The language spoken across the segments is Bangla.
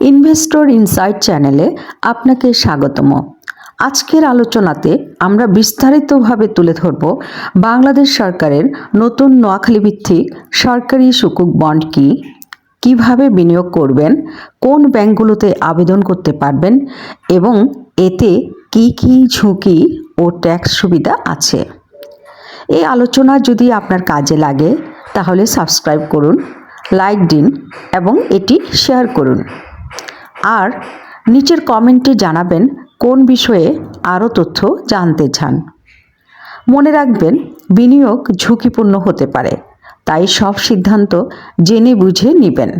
ইনভেস্টর ইনসাইট চ্যানেলে আপনাকে স্বাগতম। আজকের আলোচনাতে আমরা বিস্তারিতভাবে তুলে ধরব বাংলাদেশ সরকারের নতুন নোয়াখালী ভিত্তিক সরকারি সুকুক বন্ড কি, কীভাবে বিনিয়োগ করবেন, কোন ব্যাংকগুলোতে আবেদন করতে পারবেন, এবং এতে কি কি ঝুঁকি ও ট্যাক্স সুবিধা আছে। এই আলোচনা যদি আপনার কাজে লাগে, তাহলে সাবস্ক্রাইব করুন, লাইক দিন, এবং এটি শেয়ার করুন। আর নিচের কমেন্টে জানাবেন কোন বিষয়ে আরও তথ্য জানতে চান। মনে রাখবেন, বিনিয়োগ ঝুঁকিপূর্ণ হতে পারে, তাই সব সিদ্ধান্ত জেনে বুঝে নেবেন।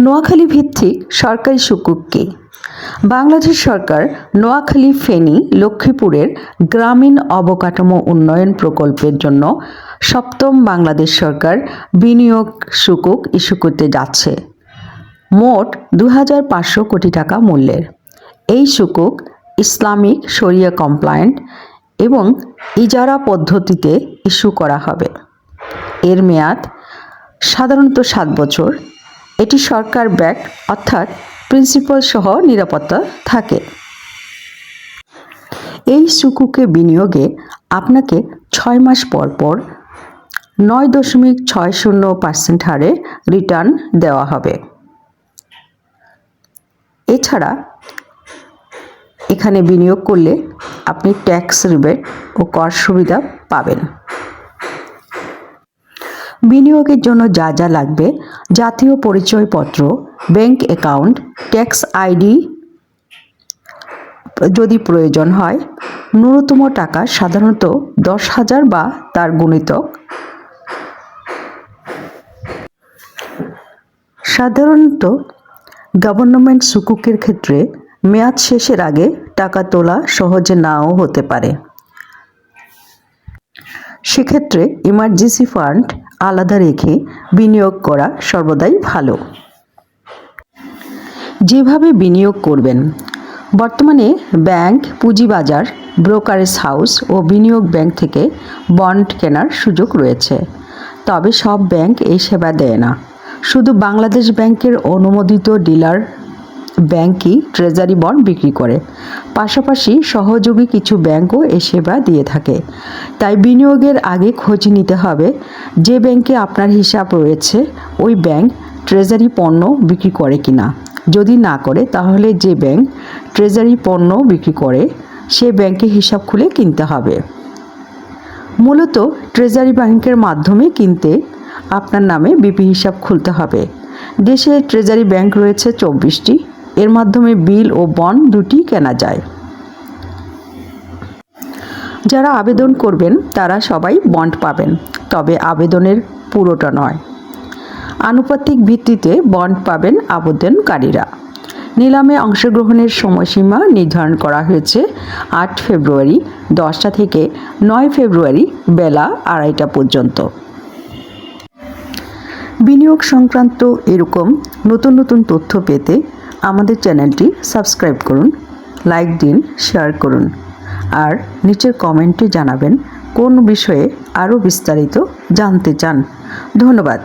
নোয়াখালী ভিত্তিক সরকারি সুকুক সুকুককে। বাংলাদেশ সরকার নোয়াখালী ফেনী লক্ষ্মীপুরের গ্রামীণ অবকাঠামো উন্নয়ন প্রকল্পের জন্য সপ্তম বাংলাদেশ সরকার বিনিয়োগ সুকুক ইস্যু করতে যাচ্ছে। মোট দু কোটি টাকা মূল্যের। এই সুকুক ইসলামিক শরিয়া কমপ্লায়েন্ট এবং ইজারা পদ্ধতিতে ইস্যু করা হবে। এর মেয়াদ সাধারণত সাত বছর। এটি সরকার ব্যাক, অর্থাৎ প্রিন্সিপাল সহ নিরাপত্তা থাকে। এই সুকুকে বিনিয়োগে আপনাকে ছয় মাস পর পর নয় দশমিক ছয় শূন্য পার্সেন্ট হারে রিটার্ন দেওয়া হবে। এছাড়া এখানে বিনিয়োগ করলে আপনি ট্যাক্স রিবেট ও কর সুবিধা পাবেন। বিনিয়োগের জন্য যা যা লাগবে, জাতীয় পরিচয়পত্র ব্যাংক অ্যাকাউন্ট ট্যাক্স আইডি যদি প্রয়োজন হয়, ন্যূনতম টাকা সাধারণত দশ হাজার বা তার গুণিতক। সাধারণত গভর্নমেন্ট সুকুকের ক্ষেত্রে মেয়াদ শেষের আগে টাকা তোলা সহজে নাও হতে পারে। সেক্ষেত্রে ইমার্জেন্সি ফান্ড আলাদা রেখে বিনিয়োগ করা সর্বদাই ভালো। যেভাবে বিনিয়োগ করবেন, বর্তমানে ব্যাংক, পুঁজিবাজার, ব্রোকারেজ হাউস ও বিনিয়োগ ব্যাংক থেকে বন্ড কেনার সুযোগ রয়েছে। তবে সব ব্যাংক এই সেবা দেয় না। শুধু বাংলাদেশ ব্যাংকের অনুমোদিত ডিলার ব্যাংকই ট্রেজারি বন্ড বিক্রি করে। পাশাপাশি সহযোগী কিছু ব্যাংকও এ সেবা দিয়ে থাকে। তাই বিনিয়োগের আগে খোঁজ নিতে হবে, যে ব্যাংকে আপনার হিসাব রয়েছে, ওই ব্যাংক ট্রেজারি পণ্য বিক্রি করে কিনা। যদি না করে, তাহলে যে ব্যাংক ট্রেজারি পণ্য বিক্রি করে, সে ব্যাংকে হিসাব খুলে কিনতে হবে। মূলত ট্রেজারি ব্যাংকের মাধ্যমে কিনতে আপনার নামে বিপি হিসাব খুলতে হবে। দেশে ট্রেজারি ব্যাংক রয়েছে চব্বিশটি। এর মাধ্যমে বিল ও বন্ড দুটি কেনা যায়। যারা আবেদন করবেন, তারা সবাই বন্ড পাবেন। তবে আবেদনের পুরোটা নয়। আনুপাতিক ভিত্তিতে বন্ড পাবেন আবেদনকারীরা। নিলামে অংশগ্রহণের সময়সীমা নির্ধারণ করা হয়েছে আট ফেব্রুয়ারি দশটা থেকে নয় ফেব্রুয়ারি বেলা আড়াইটা পর্যন্ত। বিনিয়োগ সংক্রান্ত এরকম নতুন নতুন তথ্য পেতে আমাদের চ্যানেলটি সাবস্ক্রাইব করুন, লাইক দিন, শেয়ার করুন। আর নিচের কমেন্টে জানাবেন কোন বিষয়ে আরও বিস্তারিত জানতে চান। ধন্যবাদ।